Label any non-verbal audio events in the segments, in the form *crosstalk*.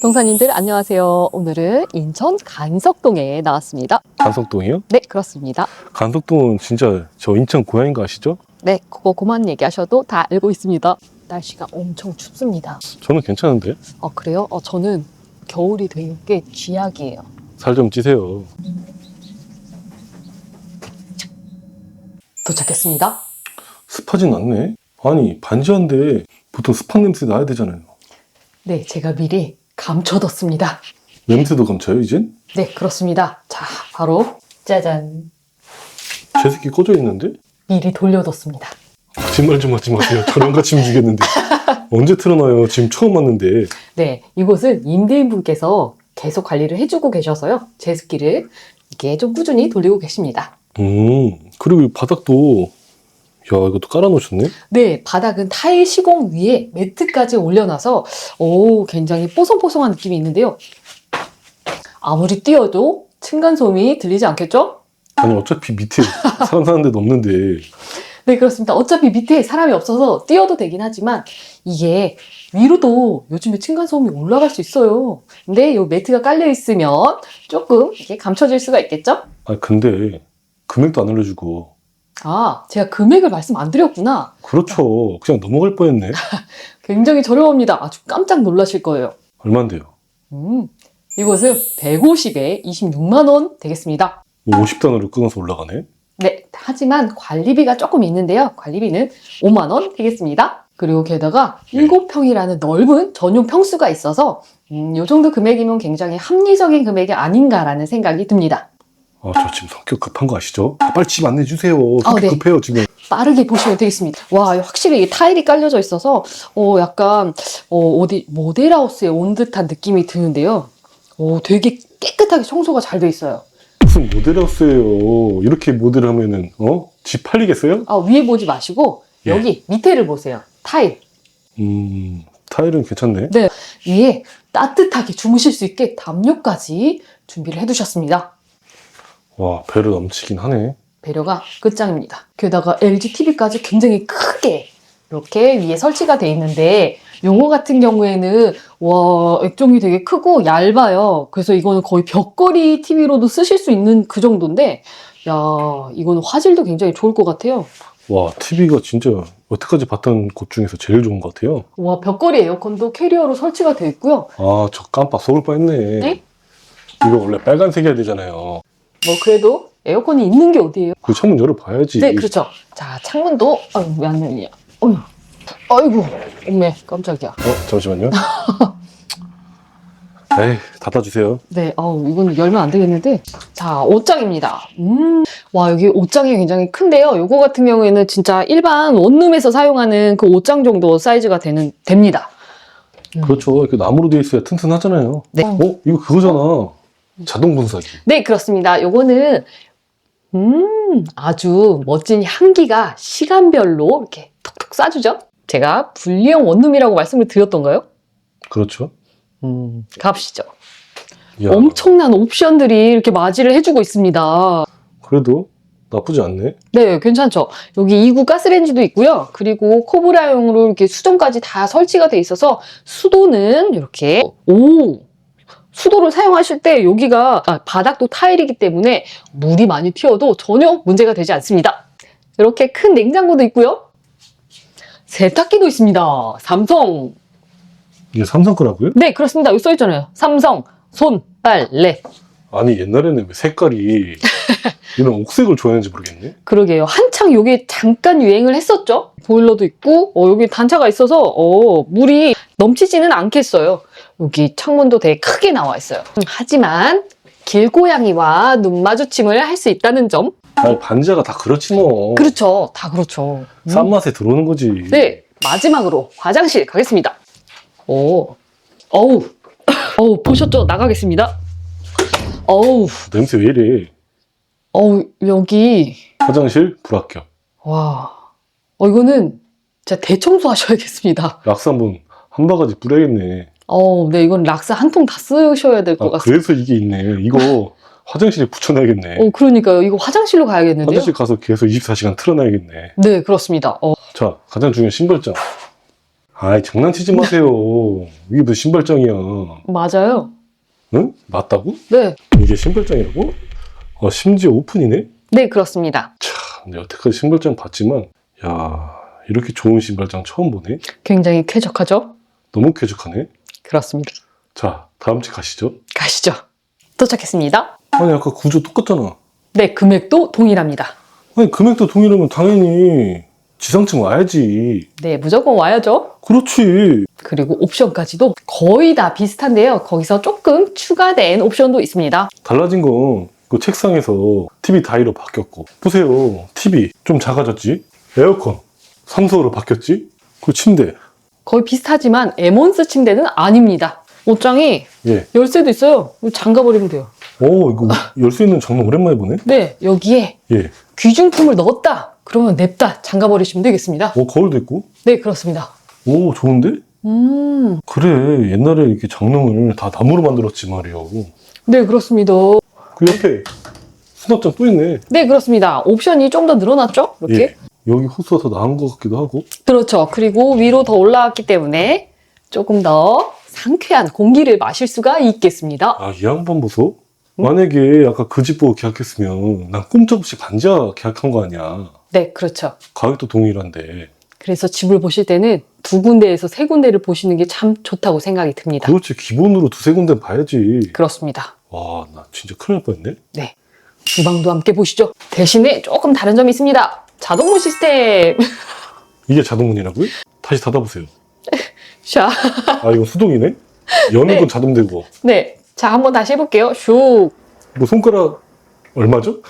동사님들 안녕하세요. 오늘은 인천 간석동에 나왔습니다. 간석동이요? 네, 그렇습니다. 간석동은 진짜 저 인천 고향인 거 아시죠? 네, 그거 그만 얘기하셔도 다 알고 있습니다. 날씨가 엄청 춥습니다. 저는 괜찮은데 어, 그래요? 어, 저는 겨울이 되게 쥐약이에요. 살 좀 찌세요. 도착했습니다. 습하진 않네. 아니 반지한데 보통 습한 냄새 나야 되잖아요. 네, 제가 미리 감춰뒀습니다. 냄새도 감춰요 이젠? 네, 그렇습니다. 자, 바로 짜잔. 제습기 꺼져 있는데? 미리 돌려뒀습니다. 거짓말 좀 하지 마세요. 저랑 같이 움직였는데 *laughs* 언제 틀어놔요? 지금 처음 왔는데 네, 이곳은 임대인분께서 계속 관리를 해주고 계셔서요. 제습기를 이렇게 좀 꾸준히 돌리고 계십니다. 음 그리고 이 바닥도 야 이것도 깔아놓으셨네? 네, 바닥은 타일 시공 위에 매트까지 올려놔서 오, 굉장히 뽀송뽀송한 느낌이 있는데요. 아무리 뛰어도 층간소음이 들리지 않겠죠? 아니 어차피 밑에 사람 사는 데도 없는데 네, 그렇습니다. 어차피 밑에 사람이 없어서 뛰어도 되긴 하지만 이게 위로도 요즘에 층간소음이 올라갈 수 있어요. 근데 이 매트가 깔려 있으면 조금 이게 감춰질 수가 있겠죠? 아 근데 금액도 안 알려주고 아, 제가 금액을 말씀 안 드렸구나. 그렇죠. 그냥 넘어갈 뻔했네. *laughs* 굉장히 저렴합니다. 아주 깜짝 놀라실 거예요. 얼만데요? 음, 이곳은 150에 26만 원 되겠습니다. 뭐 50단으로 끊어서 올라가네? 네, 하지만 관리비가 조금 있는데요. 관리비는 5만 원 되겠습니다. 그리고 게다가 네. 7평이라는 넓은 전용 평수가 있어서 음, 이 정도 금액이면 굉장히 합리적인 금액이 아닌가라는 생각이 듭니다. 아, 저 지금 성격 급한 거 아시죠? 아, 빨리 집 안내 주세요. 성격 아, 네. 급해요, 지금. 빠르게 보시면 되겠습니다. 와, 확실히 타일이 깔려져 있어서 어, 약간 어, 어디 모델하우스에 온 듯한 느낌이 드는데요. 어, 되게 깨끗하게 청소가 잘 돼 있어요. 무슨 모델하우스예요. 이렇게 모델 하면은, 어? 집 팔리겠어요? 아, 위에 보지 마시고 예. 여기 밑에를 보세요. 타일. 음, 타일은 괜찮네. 위에 따뜻하게 주무실 수 있게 담요까지 준비를 해두셨습니다. 와, 배를 넘치긴 하네. 배려가 끝장입니다. 게다가 LG TV까지 굉장히 크게 이렇게 위에 설치가 돼 있는데 요거 같은 경우에는 와 액정이 되게 크고 얇아요. 그래서 이거는 거의 벽걸이 TV로도 쓰실 수 있는 그 정도인데 야 이거는 화질도 굉장히 좋을 것 같아요. 와, TV가 진짜 여태까지 봤던 곳 중에서 제일 좋은 것 같아요. 와 벽걸이 에어컨도 캐리어로 설치가 돼 있고요. 아, 저 깜빡 속을 뻔했네. 네? 이거 원래 빨간색이어야 되잖아요. 뭐 그래도 에어컨이 있는 게 어디예요? 그 창문 열어봐야지. 네, 그렇죠. 자, 창문도, 아유, 왜안 열리냐. 어휴, 아이고, 엄매, 깜짝이야. 어, 잠시만요. *laughs* 에이, 닫아주세요. 네, 어우, 이건 열면 안 되겠는데. 자, 옷장입니다. 음, 와, 여기 옷장이 굉장히 큰데요. 요거 같은 경우에는 진짜 일반 원룸에서 사용하는 그 옷장 정도 사이즈가 되는, 됩니다. 음. 그렇죠. 이렇게 나무로 되어 있어야 튼튼하잖아요. 네. 어? 이거 그거잖아. 자동 분사기. 네, 그렇습니다. 요거는, 음, 아주 멋진 향기가 시간별로 이렇게 톡톡 쏴주죠. 제가 분리형 원룸이라고 말씀을 드렸던가요? 그렇죠. 음, 갑시죠. 이야, 엄청난 옵션들이 이렇게 맞이를 해주고 있습니다. 그래도 나쁘지 않네. 네, 괜찮죠. 여기 2구 가스레인지도 있고요. 그리고 코브라용으로 이렇게 수전까지 다 설치가 돼 있어서 수도는 이렇게 오 수도를 사용하실 때 여기가 아, 바닥도 타일이기 때문에 물이 많이 튀어도 전혀 문제가 되지 않습니다. 이렇게 큰 냉장고도 있고요. 세탁기도 있습니다. 삼성. 이게 삼성 거라고요? 네, 그렇습니다. 여기 써 있잖아요. 삼성 손 빨래. 아니 옛날에는 왜 색깔이 *laughs* 이런 옥색을 좋아했는지 모르겠네. 그러게요. 한창 요게 잠깐 유행을 했었죠. 보일러도 있고, 어, 여기 단차가 있어서, 어, 물이 넘치지는 않겠어요. 여기 창문도 되게 크게 나와 있어요. 음, 하지만, 길고양이와 눈 마주침을 할 수 있다는 점. 아니 반지하가 다 그렇지 뭐. 그렇죠. 다 그렇죠. 음. 싼 맛에 들어오는 거지. 네. 마지막으로 화장실 가겠습니다. 오. 어우. *coughs* 어우, 보셨죠? 나가겠습니다. 어우. 냄새 왜 이래? 어우, 여기. 화장실 불합격. 와. 어, 이거는 진짜 대청소 하셔야겠습니다. 락스 한번 한 바가지 뿌려야겠네. 어, 네, 이건 락스 한 통 다 쓰셔야 될 것 아, 같습니다. 그래서 이게 있네. 이거 *laughs* 화장실에 붙여놔야겠네. 어, 그러니까요. 이거 화장실로 가야겠는데요? 화장실 가서 계속 24시간 틀어놔야겠네. 네, 그렇습니다. 어, 자, 가장 중요한 신발장. 아이, 장난치지 마세요. 이게 무슨 신발장이야. 맞아요. 응? 맞다고? 네. 이게 신발장이라고? 어, 심지어 오픈이네? 네, 그렇습니다. 참, 여태까지 신발장 봤지만, 야 이렇게 좋은 신발장 처음 보네? 굉장히 쾌적하죠? 너무 쾌적하네? 그렇습니다. 자, 다음 집 가시죠. 가시죠. 도착했습니다. 아니, 아까 구조 똑같잖아. 네, 금액도 동일합니다. 아니, 금액도 동일하면 당연히 지상층 와야지. 네, 무조건 와야죠. 그렇지. 그리고 옵션까지도 거의 다 비슷한데요. 거기서 조금 추가된 옵션도 있습니다. 달라진 건 그 책상에서 TV 다이로 바뀌었고. 보세요. TV 좀 작아졌지? 에어컨. 3소로 바뀌었지? 그 침대. 거의 비슷하지만 에몬스 침대는 아닙니다. 옷장이 예. 열쇠도 있어요. 이거 잠가버리면 돼요. 오, 이거 열 수 있는 장난 오랜만에 보네? 네, 여기에 예. 귀중품을 넣었다. 그러면 냅다 잠가버리시면 되겠습니다. 오, 거울도 있고. 네, 그렇습니다. 오, 좋은데? 음, 그래. 옛날에 이렇게 장롱을 다 나무로 만들었지 말이요. 네, 그렇습니다. 그 옆에 수납장 또 있네. 네, 그렇습니다. 옵션이 좀 더 늘어났죠? 이렇게. 예. 여기 호수가 더 나은 것 같기도 하고. 그렇죠. 그리고 위로 더 올라왔기 때문에 조금 더 상쾌한 공기를 마실 수가 있겠습니다. 아, 이 양반 보소? 만약에 아까 그 집 보고 계약했으면 난 꼼짝없이 반지하 계약한 거 아니야. 네, 그렇죠. 가격도 동일한데. 그래서 집을 보실 때는 두 군데에서 세 군데를 보시는 게 참 좋다고 생각이 듭니다. 그렇지. 기본으로 두세 군데 봐야지. 그렇습니다. 와, 나 진짜 큰일 날 뻔했네. 주방도 함께 보시죠. 대신에 조금 다른 점이 있습니다. 자동문 시스템. *laughs* 이게 자동문이라고요? 다시 닫아보세요. *laughs* 자, 아, 이건 수동이네? 여는 네. 건 자동되고. 네. 자, 한번 다시 해볼게요. 슉. 뭐 손가락 얼마죠?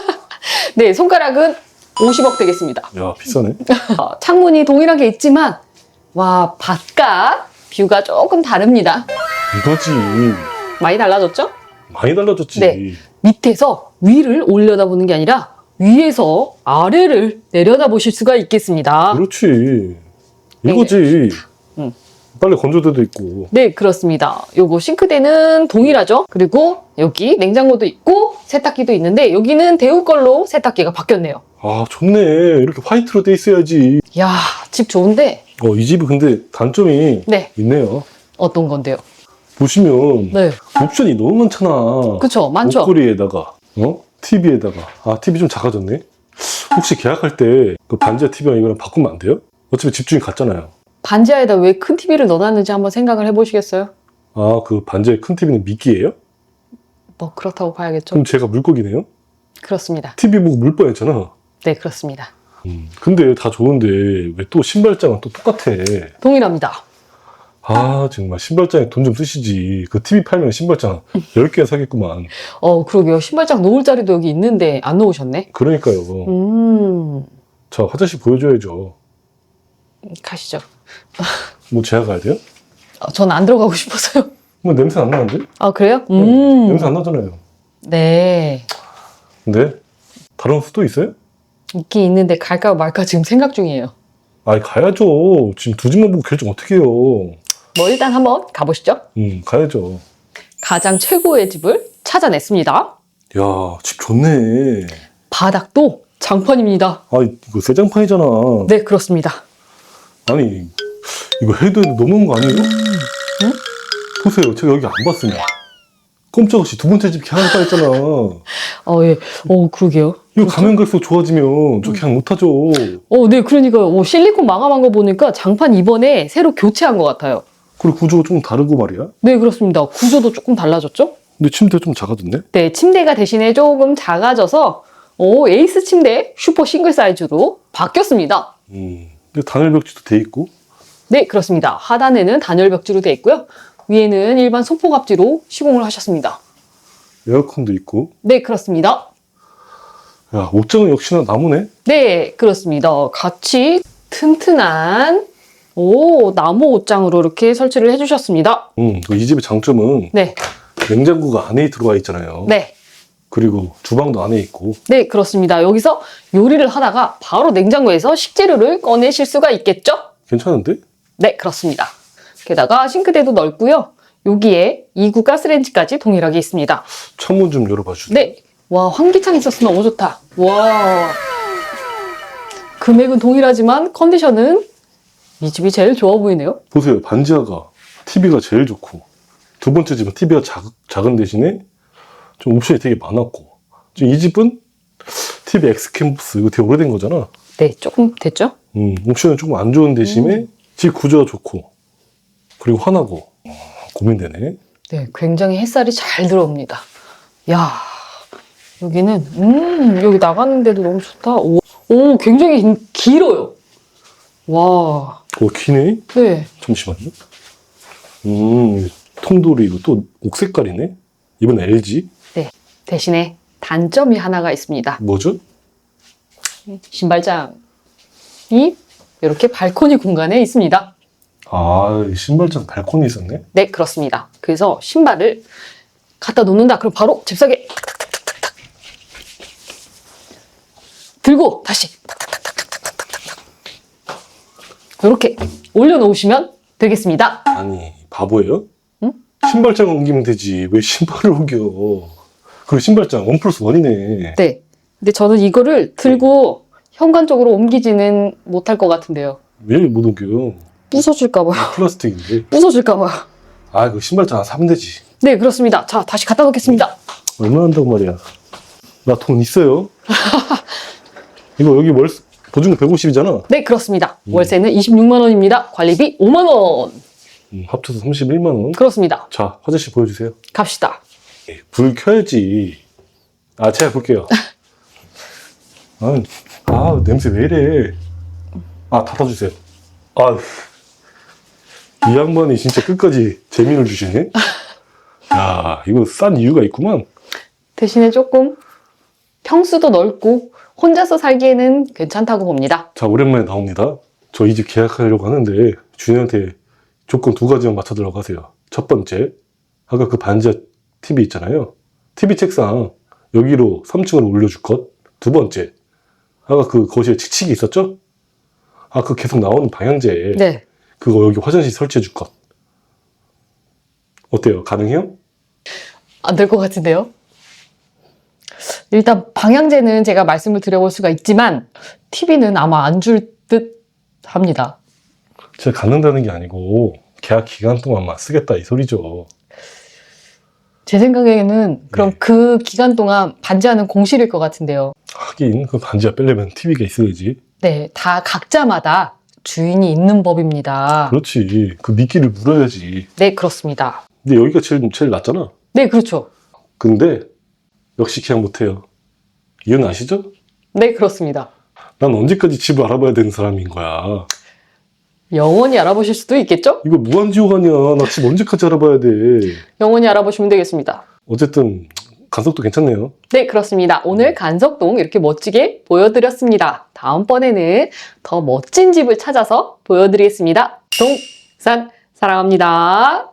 *laughs* 네, 손가락은 50억 되겠습니다. 야, 비싸네. 어, 창문이 동일하게 있지만, 와, 바깥 뷰가 조금 다릅니다. 이거지. 많이 달라졌죠? 많이 달라졌지. 네. 밑에서 위를 올려다보는 게 아니라 위에서 아래를 내려다 보실 수가 있겠습니다. 그렇지. 이거지. 음. 빨래 건조대도 있고. 네, 그렇습니다. 요거 싱크대는 동일하죠? 그리고 여기 냉장고도 있고 세탁기도 있는데 여기는 대우 걸로 세탁기가 바뀌었네요. 아, 좋네. 이렇게 화이트로 돼 있어야지. 야, 집 좋은데? 어, 이 집이 근데 단점이 네, 있네요. 어떤 건데요? 보시면 네, 옵션이 너무 많잖아. 그쵸, 많죠? 목걸이에다가, 어? TV에다가. 아, TV 좀 작아졌네. 혹시 계약할 때 그 반지하 TV랑 이거랑 바꾸면 안 돼요? 어차피 집주인 같잖아요. 반지하에다 왜 큰 TV를 넣어놨는지 한번 생각을 해보시겠어요? 아, 그 반지하의 큰 TV는 미끼예요? 뭐 그렇다고 봐야겠죠? 그럼 제가 물고기네요? 그렇습니다. TV 보고 물 뻔했잖아. 네, 그렇습니다. 음, 근데 다 좋은데 왜 또 신발장은 또 똑같아? 동일합니다. 아 정말 신발장에 돈 좀 쓰시지 그 TV 팔면 신발장 *laughs* 10개 사겠구만 어, 그러게요. 신발장 놓을 자리도 여기 있는데 안 놓으셨네? 그러니까요 음, 자 화장실 보여줘야죠 가시죠. *laughs* 뭐 제가 가야 돼요? 어, 전안 들어가고 싶어서요. 뭐 냄새 안 나는데? 아, 그래요? 음. 냄새 안 나잖아요 네. 근데 다른 수도 있어요? 있긴 있는데 갈까 말까 지금 생각 중이에요. 아니 가야죠 지금 두 집만 보고 결정 어떻게 해요 뭐 일단 한번 가보시죠. 음 가야죠 가장 최고의 집을 찾아냈습니다. 야 집 좋네 바닥도 장판입니다. 아 이거 새 장판이잖아 네, 그렇습니다. 아니 이거 해도 해도 너무한 거 아니에요? 보세요 제가 여기 안 봤으면 꼼짝없이 두 번째 집 계약할 뻔했잖아 어, 예. 어, 그러게요. 이거 가면 갈수록 좋아지면 저 그냥 못하죠. 어, 네, 그러니까 어, 실리콘 마감한 거 보니까 장판 이번에 새로 교체한 것 같아요. 그리고 구조가 좀 다르고 말이야. 네, 그렇습니다. 구조도 조금 달라졌죠? 근데 침대가 좀 작아졌네. 네, 침대가 대신에 조금 작아져서 오, 에이스 침대 슈퍼 싱글 사이즈로 바뀌었습니다. 음. 근데 단열 벽지도 돼 있고. 네, 그렇습니다. 하단에는 단열 벽지로 되어 있고요. 위에는 일반 소포갑지로 시공을 하셨습니다. 에어컨도 있고. 네, 그렇습니다. 야, 옷장은 역시나 나무네. 네, 그렇습니다. 같이 튼튼한 오, 나무 옷장으로 이렇게 설치를 해주셨습니다. 음, 이 집의 장점은 네, 냉장고가 안에 들어와 있잖아요. 네, 그리고 주방도 안에 있고. 네, 그렇습니다. 여기서 요리를 하다가 바로 냉장고에서 식재료를 꺼내실 수가 있겠죠? 괜찮은데? 네, 그렇습니다. 게다가 싱크대도 넓고요. 여기에 2구 가스레인지까지 동일하게 있습니다. 창문 좀 열어봐 주세요. 네. 와, 환기창 있었으면 너무 좋다. 와. 금액은 동일하지만 컨디션은 이 집이 제일 좋아 보이네요. 보세요. 반지하가 TV가 제일 좋고 두 번째 집은 TV가 작, 작은 대신에 좀 옵션이 되게 많았고 지금 이 집은 TV X 캠퍼스 이거 되게 오래된 거잖아. 네, 조금 됐죠? 음, 옵션은 조금 안 좋은 대신에 집 구조가 좋고 그리고 환하고 어, 고민되네. 네, 굉장히 햇살이 잘 들어옵니다. 야, 여기는 음, 여기 나가는데도 너무 좋다. 오, 오 굉장히 긴- 길어요. 와, 어 기네. 네, 잠시만요. 음 통돌이 이거 또 옥색깔이네. 이번 LG 대신에 단점이 하나가 있습니다. 뭐죠? 신발장이 이렇게 발코니 공간에 있습니다. 아 신발장 발코니 있었네. 네, 그렇습니다. 그래서 신발을 갖다 놓는다. 그럼 바로 잽싸게 탁탁탁탁탁탁 들고 다시 탁탁탁탁탁탁탁 이렇게 올려놓으시면 되겠습니다. 아니 바보예요? 응? 신발장 옮기면 되지 왜 신발을 옮겨? 그리고 신발장 원 플러스 원이네. 네. 근데 저는 이거를 들고 현관 쪽으로 옮기지는 못할 것 같은데요. 왜 못 옮겨요? 부서질까봐요. 플라스틱인데. *laughs* 부서질까봐요. 아 그 신발장 하나 사면 되지. 네, 그렇습니다. 자, 다시 갖다 놓겠습니다. 얼마 한다고 말이야. 나 돈 있어요. *laughs* 이거 여기 월 보증금 150이잖아. 네, 그렇습니다. 음. 월세는 26만 원입니다. 관리비 5만 원. 음, 합쳐서 31만 원. 그렇습니다. 자 화장실 보여주세요. 갑시다. 예, 불 켜야지. 아, 제가 볼게요. *laughs* 아, 아, 냄새 왜 이래. 아, 닫아주세요. 아, 이 양반이 진짜 끝까지 재미를 주시네. *laughs* 야, 이거 싼 이유가 있구만. 대신에 조금 평수도 넓고 혼자서 살기에는 괜찮다고 봅니다. 자, 오랜만에 나옵니다. 저 이 집 계약하려고 하는데, 주인한테 조건 두 가지만 맞춰 들어가세요. 첫 번째, 아까 그 반지하 TV 있잖아요. TV 책상, 여기로 3층으로 올려줄 것. 두 번째, 아까 그 거실에 칙칙이 있었죠? 아, 그 계속 나오는 방향제. 네. 그거 여기 화장실 설치해 줄 것. 어때요? 가능해요? 안 될 것 같은데요? 일단 방향제는 제가 말씀을 드려볼 수가 있지만 TV는 아마 안 줄 듯 합니다. 제가 갖는다는 게 아니고, 계약 기간 동안만 쓰겠다 이 소리죠. 제 생각에는 그럼 네. 그 기간 동안 반지하는 공실일 것 같은데요. 하긴, 그 반지하 빼려면 TV가 있어야지. 네, 다 각자마다 주인이 있는 법입니다. 그렇지. 그 미끼를 물어야지. 네, 그렇습니다. 근데 여기가 제일, 제일 낫잖아. 네, 그렇죠. 근데 역시 계약 못해요. 이유는 아시죠? 네, 그렇습니다. 난 언제까지 집을 알아봐야 되는 사람인 거야. 영원히 알아보실 수도 있겠죠? 이거 무한지옥 아니야. 나 집 언제까지 알아봐야 돼. 영원히 알아보시면 되겠습니다. 어쨌든 간섭도 괜찮네요. 네, 그렇습니다. 오늘 간석동 이렇게 멋지게 보여드렸습니다. 다음번에는 더 멋진 집을 찾아서 보여드리겠습니다. 동산 사랑합니다.